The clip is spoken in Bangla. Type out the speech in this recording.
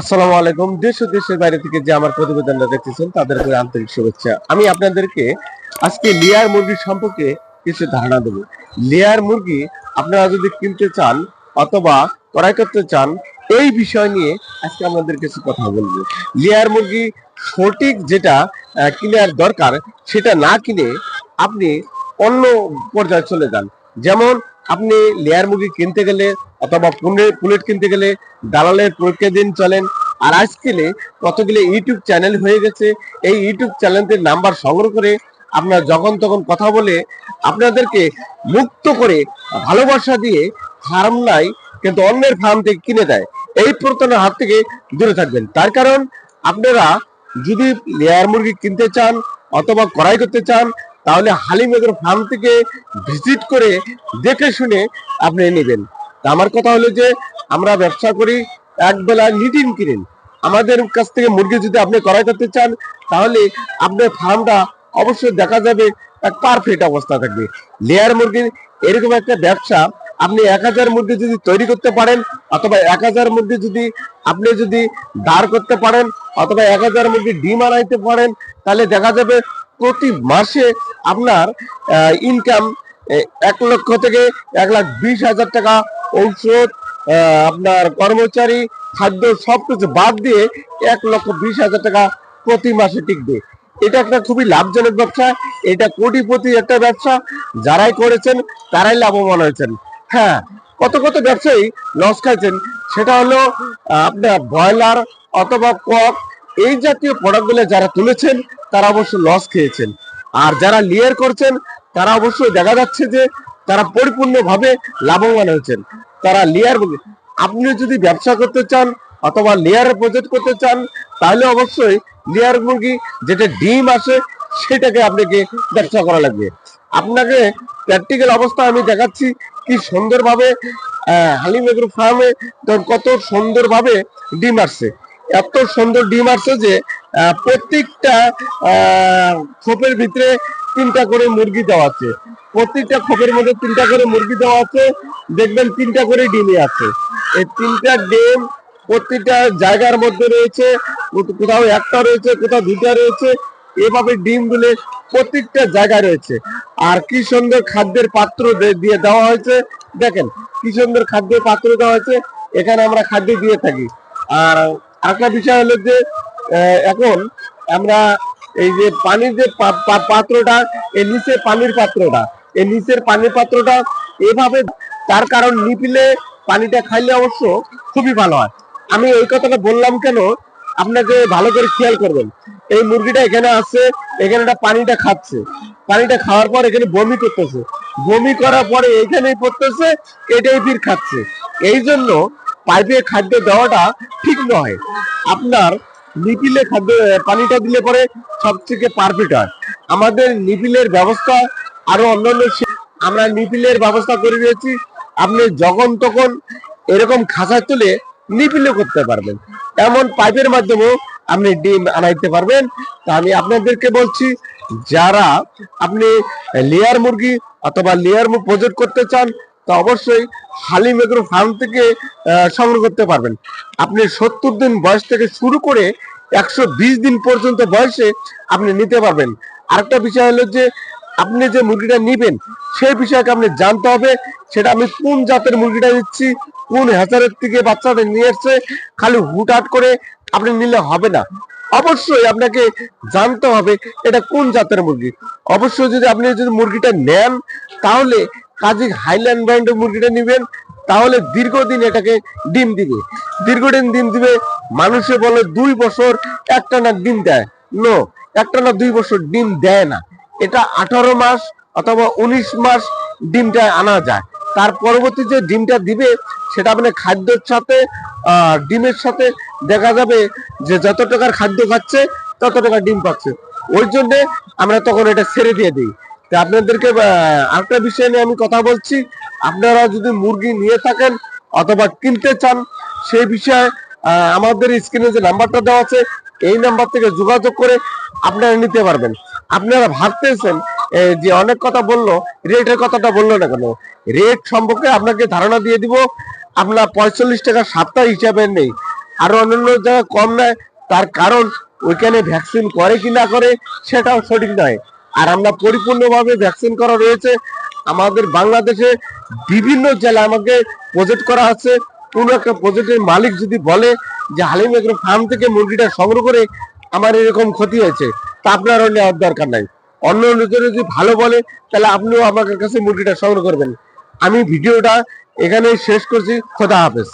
আসসালামু আলাইকুম। দেশ ও দেশের বাইরে থেকে যে আমার প্রতিবেদনটা দেখতেছেন তাদের প্রতি আন্তরিক শুভেচ্ছা। আমি আপনাদেরকে আজকে লেয়ার মুরগি সম্পর্কে কিছু ধারণা দেবো। লেয়ার মুরগি আপনারা যদি কিনতে চান অথবা ক্রয় করতে চান, এই বিষয় নিয়ে আজকে আমাদের কিছু কথা বলব। লেয়ার মুরগি সঠিক যেটা কেনার দরকার, সেটা না কিনে আপনি অন্য পর্যায়ে চলে যান। যেমন আপনি লেয়ার মুরগি কিনতে গেলে অথবা পুলেট কিনতে গেলে দালালের পরীক্ষা দিন চলেন। আর আজকালে কতগুলো ইউটিউব চ্যানেল হয়ে গেছে, এই ইউটিউব চ্যানেলদের নাম্বার সংগ্রহ করে আপনার যখন তখন কথা বলে আপনাদেরকে মুক্ত করে ভালোবাসা দিয়ে ফার্ম নাই, কিন্তু অন্যের ফার্ম থেকে কিনে দেয়। এই প্রতারণার হাত থেকে দূরে থাকবেন। তার কারণ আপনারা যদি লেয়ার মুরগি কিনতে চান অথবা ক্রয় করতে চান, তাহলে হালিমেগর ফার্ম থেকে ভিজিট করে দেখে শুনে আপনি নেবেন। আমার কথা হলো যে, আমরা ব্যবসা করি, এক বেলা নিটিন কিনেন। আমাদের কাছ থেকে মুরগি যদি আপনি ক্রয় করতে চান, তাহলে আপনার ফার্মটা অবশ্যই দেখা যাবে এক পারফেক্ট অবস্থা থাকবে। লেয়ার মুরগির এরকম একটা ব্যবসা, আপনি এক হাজার মুরগি যদি তৈরি করতে পারেন, অথবা এক হাজার মুরগি যদি আপনি যদি দাঁড় করতে পারেন, অথবা এক হাজার মুরগি ডিম আনাইতে পারেন, তাহলে দেখা যাবে প্রতি মাসে আপনার ইনকাম এক লক্ষ থেকে এক লাখ বিশ হাজার টাকা ঔষধ আপনার কর্মচারী, খাদ্য সবকিছু বাদ দিয়ে এক লক্ষ বিশ হাজার টাকা প্রতি মাসে টিকবে। এটা একটা খুবই লাভজনক ব্যবসা, এটা কোটিপতি একটা ব্যবসা। যারাই করেছেন, তারাই লাভবান হয়েছেন। হ্যাঁ কত কত ব্যবসায়ী লস খাইছেন, সেটা হলো আপনার ব্রয়লার অথবা কক, এই জাতীয় প্রোডাক্টগুলো যারা তুলেছেন, তারা অবশ্য লস খেয়েছেন। আর যারা লিয়ার করছেন, তারা অবশ্যই দেখা যাচ্ছে যে তারা পরিপূর্ণভাবে লাভবান হয়েছেন। তারা লেয়ার আপনি যদি ব্যবসা করতে চান অথবা লেয়ার প্রজেক্ট করতে চান, তাহলে অবশ্যই লেয়ার মুরগি যেটা ডিম আসে, সেটাকে আপনাকে ব্যবসা করা লাগবে। আপনাকে প্র্যাকটিক্যাল অবস্থা আমি দেখাচ্ছি কি সুন্দরভাবে হালিম এগ্রো ফার্মে কত সুন্দরভাবে ডিম আসছে। এত সুন্দর ডিম আসছে যে প্রত্যেকটা খোপের ভিতরে তিনটা করে মুরগি দেওয়া আছে। প্রত্যেকটা খোপের মধ্যে তিনটা করে মুরগি দেওয়া আছে। দেখবেন তিনটা করে ডিমই আছে। এই তিনটা ডিম প্রত্যেকটা জায়গার মধ্যে রয়েছে। কোথাও একটা রয়েছে, কোথাও দুটা রয়েছে। এভাবে ডিমগুলো প্রত্যেকটা জায়গা রয়েছে। আর কি সুন্দর খাদ্যের পাত্র দিয়ে দেওয়া হয়েছে। দেখেন, কি সুন্দর খাদ্যের পাত্র দেওয়া হয়েছে। এখানে আমরা খাদ্য দিয়ে থাকি। আর একটা বিষয় হলো যে এখন আমরা এই যে পানির যে পাত্রটা, এই নিচে পানির পাত্রটা এই নিচের পানির পাত্রটা এভাবে তার কারণ নিপিলে পানিটা খাইলে অবশ্য খুবই ভালো হয়। আমি এই কথাটা বললাম কেন? আপনাকে ভালো করে খেয়াল করবেন। এই মুরগিটা এখানে আছে, এখানে পানিটা খাচ্ছে। পানিটা খাওয়ার পর এখানে বমি করতেছে। বমি করার পরে এইখানেই পড়তেছে, এটাই ফির খাচ্ছে। এই জন্য পাইপে খাদ্য দেওয়াটা ঠিক নয়। আপনার নিপিলে খাদ্য, পানিটা দিলে পরে সবথেকে পারফেক্ট হয়। আমাদের নিপিলের ব্যবস্থা আরও অন্যান্য আমরা নিপিলের ব্যবস্থা করে দিয়েছি। আপনি যখন তখন এরকম খাঁচা তুলে নিপিলে করতে পারবেন। এমন পাইপের মাধ্যমেও আপনি ডিম আনাইতে পারবেন। তা আমি আপনাদেরকে বলছি, যারা আপনি লেয়ার মুরগি অথবা লেয়ার প্রজেক্ট করতে চান, তো অবশ্যই হালিম এগ্রো ফার্ম থেকে সংগ্রহ করতে পারবেন। আপনি সত্তর দিন বয়স থেকে শুরু করে একশো বিশ দিন পর্যন্ত বয়সে আপনি নিতে পারবেন। আরেকটা বিষয় হলো যে আপনি যে মুরগিটা নিবেন, সেই বিষয়কে আপনি জানতে হবে, সেটা আমি কোন জাতের মুরগিটা দিচ্ছি, কোন হ্যাচারের থেকে বাচ্চাটা নিয়ে এসছে, খালি হুটহাট করে আপনি নিলে হবে না। অবশ্যই আপনাকে জানতে হবে এটা কোন জাতের মুরগি। অবশ্যই যদি আপনি যদি মুরগিটা নেন, তাহলে কাজী হাইল্যান্ড ব্র্যান্ডের মুরগিটা নেবেন, তাহলে দীর্ঘদিন এটাকে ডিম দিবে। দীর্ঘদিন ডিম দিবে, মানুষে বলে দুই বছর একটা না ডিম দেয়। নো একটা না দুই বছর ডিম দেয় না। এটা আঠারো মাস অথবা উনিশ মাস ডিমটা আনা যায়। তার পরবর্তী যে ডিমটা দিবে, সেটা আপনি খাদ্যের সাথে ডিমের সাথে দেখা যাবে যে যত টাকার খাদ্য খাচ্ছে, তত টাকা ডিম পাচ্ছে। ওই জন্য আমরা তখন এটা ছেড়ে দিয়ে দিই। তা আপনাদেরকে আরেকটা বিষয় নিয়ে আমি কথা বলছি। আপনারা যদি মুরগি নিয়ে থাকেন অথবা কিনতে চান, সেই বিষয়ে আমাদের স্ক্রিনে যে নাম্বারটা দেওয়া আছে, এই নাম্বার থেকে যোগাযোগ করে আপনারা নিতে পারবেন। আপনারা ভাবতেছেন যে অনেক কথা বলল, রেটের কথাটা বলল না কেন? রেট সম্পর্কে আপনাকে ধারণা দিয়ে দিব, আপনার পঁয়তাল্লিশ টাকা সাতটা হিসাবে নেই। আর অন্যান্য জায়গায় কম নেয়, তার কারণ ওইখানে ভ্যাকসিন করে কি না করে, সেটাও সঠিক নয়। আর আমরা পরিপূর্ণভাবে ভ্যাকসিন করা রয়েছে। আমাদের বাংলাদেশে বিভিন্ন জেলায় আমাকে প্রজেক্ট করা আছে। কোনো একটা প্রজেক্টের মালিক যদি বলে যে, হালিম এগ্রো ফার্ম থেকে মুরগিটা সংগ্রহ করে আমার এরকম ক্ষতি হয়েছে। তা আপনার আর নেওয়ার দরকার নাই। অন্য লোকের যদি ভালো বলে, তাহলে আপনিও আমার কাছে মুরগিটা সংগ্রহ করবেন। আমি ভিডিওটা এখানে শেষ করছি। খোদা হাফেজ।